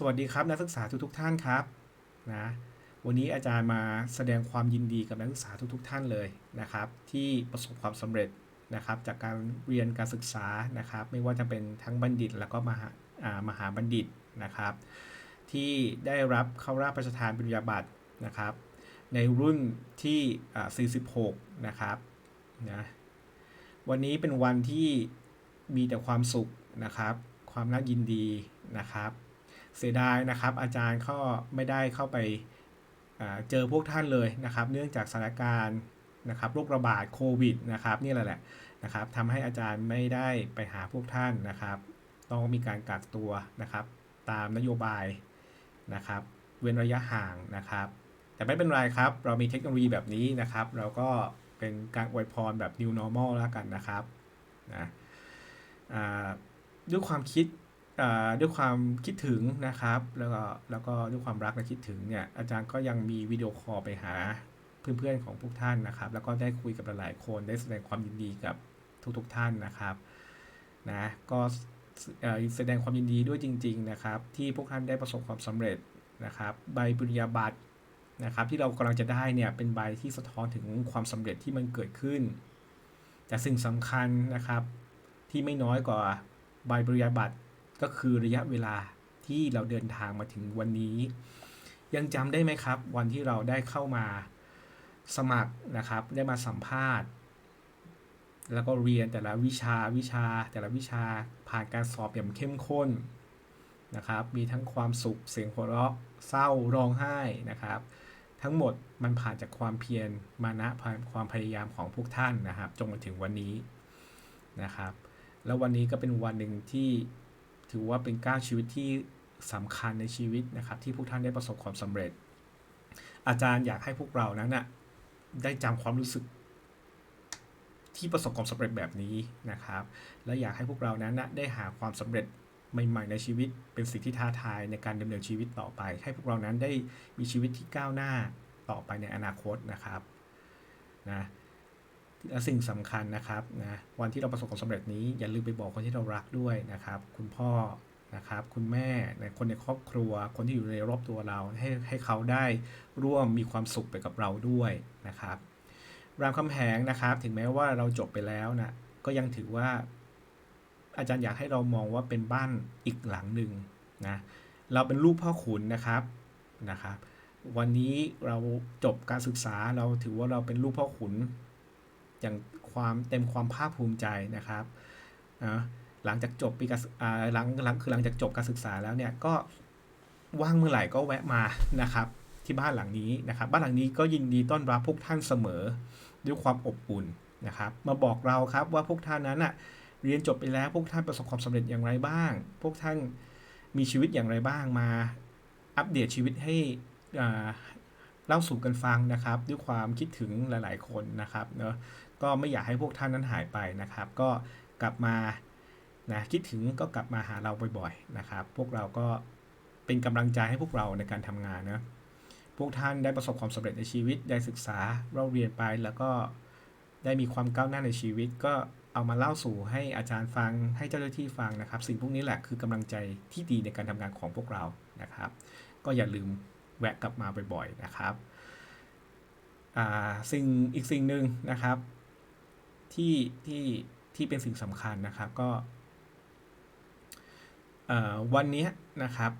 สวัสดีครับนักศึกษาทุกทุกท่านครับนะวันนี้อาจารย์มาแสดงความยินดีกับนักศึกษาทุกๆทท่านเลยนะครับ ที่ประสบความสำเร็จนะครับ จากการเรียนการศึกษานะครับ ไม่ว่าจะเป็นทั้งบัณฑิต แล้วก็มหามหาบัณฑิตนะครับ ที่ได้รับเข้ารับประทานปริญญาบัตรนะครับ ในรุ่นที่อ่า46 นะครับนะวันนี้เป็นวันที่มีแต่ความสุขนะครับ ความน่ายินดีนะครับ เสียดายนะครับ อาจารย์ก็ไม่ได้เข้าไปเจอพวกท่านเลยนะครับ เนื่องจากสถานการณ์นะครับโรคระบาดโควิดนะครับนี่แหละแหละนะครับทำให้อาจารย์ไม่ได้ไปหาพวกท่านนะครับ ต้องมีการกักตัวนะครับ ตามนโยบายนะครับ เว้นระยะห่างนะครับ แต่ไม่เป็นไรครับ เรามีเทคโนโลยีแบบนี้นะครับ เราก็เป็นการอวยพรแบบ new normal แล้วกันนะครับนะด้วยความคิด ด้วยความคิดถึงนะครับ แล้วก็แล้วก็ด้วยความรักและคิดถึงเนี่ยอาจารย์ก็ยังมีวิดีโอคอลไปหาเพื่อนๆของพวกท่านนะครับ แล้วก็ได้คุยกับหลายๆคนได้แสดงความยินดีกับทุกๆท่านนะครับนะก็แสดงความยินดีด้วยจริง ๆนะครับ ที่พวกท่านได้ประสบความสำเร็จนะครับ ใบปริญญาบัตรนะครับ ที่เรากำลังจะได้เนี่ยเป็นใบที่สะท้อนถึงความสำเร็จที่มันเกิดขึ้น แต่สิ่งสำคัญนะครับที่ไม่น้อยกว่าใบปริญญาบัตร ก็คือระยะเวลาที่เราเดินทางมาถึงวันนี้ ยังจำได้ไหมครับ วันที่เราได้เข้ามาสมัครนะครับ ได้มาสัมภาษณ์ แล้วก็เรียนแต่ละวิชาวิชา แต่ละวิชาผ่านการสอบอย่างเข้มข้นนะครับ มีทั้งความสุขเสียงหัวเราะเศร้าร้องไห้นะครับ ทั้งหมดมันผ่านจากความเพียรมานะความพยายามของพวกท่านนะครับจนมาถึงวันนี้นะครับ แล้ววันนี้ก็เป็นวันหนึ่งที่ ถือว่าเป็นก้าวชีวิตที่สำคัญในชีวิตนะครับ ที่พวกท่านได้ประสบความสำเร็จ อาจารย์อยากให้พวกเรานั้นนะได้จำความรู้สึกที่ประสบความสำเร็จแบบนี้นะครับ และอยากให้พวกเรานั้นนะได้หาความสำเร็จใหม่ๆในชีวิต เป็นสิ่งที่ท้าทายในการดำเนินชีวิตต่อไป ให้พวกเรานั้นได้มีชีวิตที่ก้าวหน้าต่อไปในอนาคตนะครับนะ และสิ่งสำคัญนะครับนะวันที่เราประสบความสำเร็จนี้อย่าลืมไปบอกคนที่เรารักด้วยนะครับ คุณพ่อนะครับ คุณแม่คนในครอบครัว คนที่อยู่ในรอบตัวเรา ให้ให้เขาได้ร่วมมีความสุขไปกับเราด้วยนะครับ รามคำแหงนะครับ ถึงแม้ว่าเราจบไปแล้วนะก็ยังถือว่า อาจารย์อยากให้เรามองว่าเป็นบ้านอีกหลังหนึ่งนะเราเป็นลูกพ่อขุนนะครับนะครับ วันนี้เราจบการศึกษาเราถือว่าเราเป็นลูกพ่อขุน อย่างความเต็มความภาคภูมิใจนะครับนะหลังจากจบปีการศึกอ่าหลังหลังคือหลังจากจบการศึกษาแล้วเนี่ยก็ว่างเมื่อไหร่ก็แวะมานะครับ ที่บ้านหลังนี้นะครับ บ้านหลังนี้ก็ยินดีต้อนรับพวกท่านเสมอด้วยความอบอุ่นนะครับ มาบอกเราครับว่าพวกท่านนั้นอะเรียนจบไปแล้วพวกท่านประสบความสำเร็จอย่างไรบ้าง พวกท่านมีชีวิตอย่างไรบ้างมาอัปเดตชีวิตให้เล่าสู่กันฟังนะครับ ด้วยความคิดถึงหลาย ๆ คนนะครับเนาะ ก็ไม่อยากให้พวกท่านนั้นหายไปนะครับ ก็กลับมานะคิดถึงก็กลับมาหาเราบ่อยๆนะครับ พวกเราก็เป็นกำลังใจให้พวกเราในการทำงานนะพวกท่านได้ประสบความสำเร็จในชีวิตได้ศึกษาเราเรียนไปแล้วก็ได้มีความก้าวหน้าในชีวิต ก็เอามาเล่าสู่ให้อาจารย์ฟังให้เจ้าหน้าที่ฟังนะครับ สิ่งพวกนี้แหละคือกำลังใจที่ดีในการทำงานของพวกเรานะครับ ก็อย่าลืมแวะกลับมาบ่อยๆนะครับสิ่งอีกสิ่งหนึ่งนะครับ ที่ที่ที่เป็นสิ่งสำคัญนะครับก็วันนี้นะครับ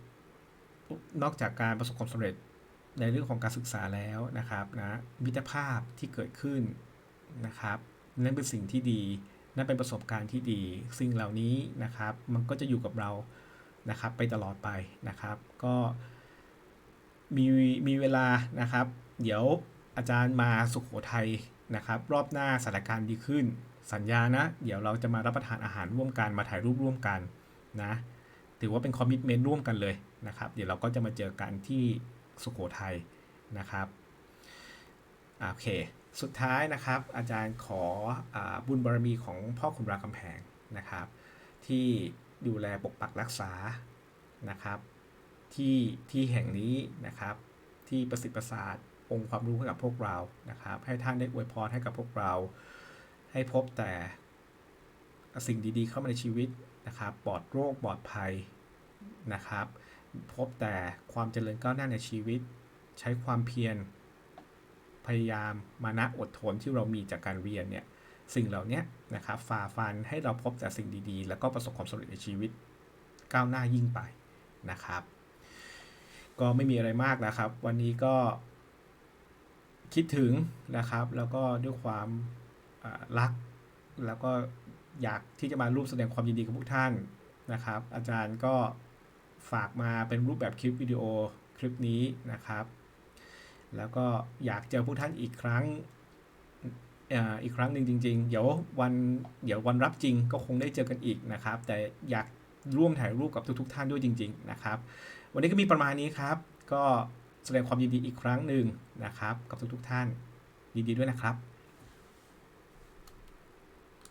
นอกจากการประสบความสำเร็จในเรื่องของการศึกษาแล้วนะครับนะมิตรภาพที่เกิดขึ้นนะครับนั่นเป็นสิ่งที่ดีนั่นเป็นประสบการณ์ที่ดี สิ่งเหล่านี้นะครับ มันก็จะอยู่กับเรานะครับ ไปตลอดไปนะครับ ก็มีมีเวลานะครับ เดี๋ยวอาจารย์มาสุขโขทัย นะครับรอบหน้าสถานการณ์ดีขึ้น สัญญานะ เดี๋ยวเราจะมารับประทานอาหารร่วมกันมาถ่ายรูปร่วมกันนะถือว่าเป็นคอมมิชเมนต์ร่วมกันเลยนะครับเดี๋ยวเราก็จะมาเจอกันที่สุขโขทัยนะครับโอเค สุดท้ายนะครับอาจารย์ขออบุญบารมีของพ่อขุนรามคำแพงนะครับ ที่ดูแลปกปักรักษานะครับ ที่ที่แห่งนี้นะครับ ที่ประสิทธิ์ประสาท องค์ความรู้ให้กับพวกเรานะครับ ให้ท่านได้อวยพรให้กับพวกเรา ให้พบแต่สิ่งดีๆเข้ามาในชีวิตนะครับ ปลอดโรคปลอดภัยนะครับ พบแต่ความเจริญก้าวหน้าในชีวิต ใช้ความเพียรพยายามมานะอดทนที่เรามีจากการเรียนเนี่ยสิ่งเหล่านี้นะครับฝ่าฟันให้เราพบแต่สิ่งดี ๆ แล้วก็ประสบความสำเร็จในชีวิตก้าวหน้ายิ่งไปนะครับ ก็ไม่มีอะไรมากนะครับ วันนี้ก็ คิดถึงนะครับ แล้วก็ด้วยความรัก แล้วก็อยากที่จะมาร่วมแสดงความยินดีกับพวกท่านนะครับ อาจารย์ก็ฝากมาเป็นรูปแบบคลิปวิดีโอคลิปนี้นะครับ แล้วก็อยากเจอพวกท่านอีกครั้งอีกครั้งหนึ่งจริง ๆ เดี๋ยววันเดี๋ยววันรับจริงก็คงได้เจอกันอีกนะครับ แต่อยากร่วมถ่ายรูปกับทุก ๆ ท่านด้วยจริง ๆ นะครับ วันนี้ก็มีประมาณนี้ครับ ก็ แสดงความยินดีอีกครั้งหนึ่งนะครับ กับทุกๆท่านยินดีด้วยนะครับ